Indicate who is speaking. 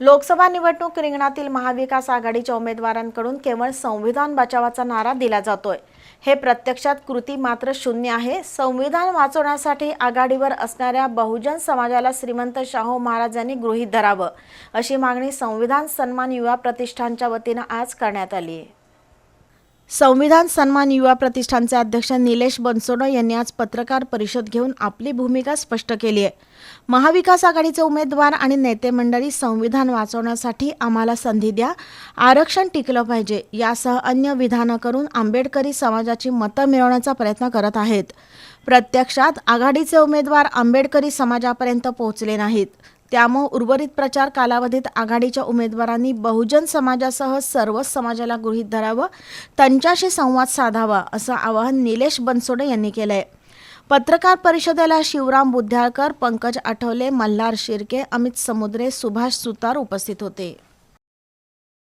Speaker 1: लोकसभा निवडणूक रिंगणातील महाविकास आघाडीच्या उमेदवारांकडून केवळ संविधान बचावाचा नारा दिला जातोय. हे प्रत्यक्षात कृती मात्र शून्य आहे. संविधान वाचवण्यासाठी आघाडीवर असणाऱ्या बहुजन समाजाला श्रीमंत शाहू महाराजांनी गृहीत धरावं अशी मागणी संविधान सन्मान युवा प्रतिष्ठानच्या वतीनं आज करण्यात आली आहे. संविधान सन्मान युवा प्रतिष्ठानचे अध्यक्ष निलेश बनसोडो यांनी आज पत्रकार परिषद घेऊन आपली भूमिका स्पष्ट केली आहे. महाविकास आघाडीचे उमेदवार आणि नेते मंडळी संविधान वाचवण्यासाठी आम्हाला संधी द्या आरक्षण टिकलं पाहिजे यासह अन्य विधानं करून आंबेडकरी समाजाची मतं मिळवण्याचा प्रयत्न करत आहेत. प्रत्यक्षात आघाडीचे उमेदवार आंबेडकरी समाजापर्यंत पोहोचले नाहीत. त्यामुळे उर्वरित प्रचार कालावधीत आघाडीच्या उमेदवारांनी बहुजन समाजासह सर्वच समाजाला गृहीत धरावं त्यांच्याशी संवाद साधावा असं आवाहन निलेश बनसोडे यांनी केलं आहे पत्रकार परिषदेला शिवराम बुद्ध्याळकर पंकज आठवले मल्हार शिर्के अमित समुद्रे सुभाष सुतार उपस्थित होते.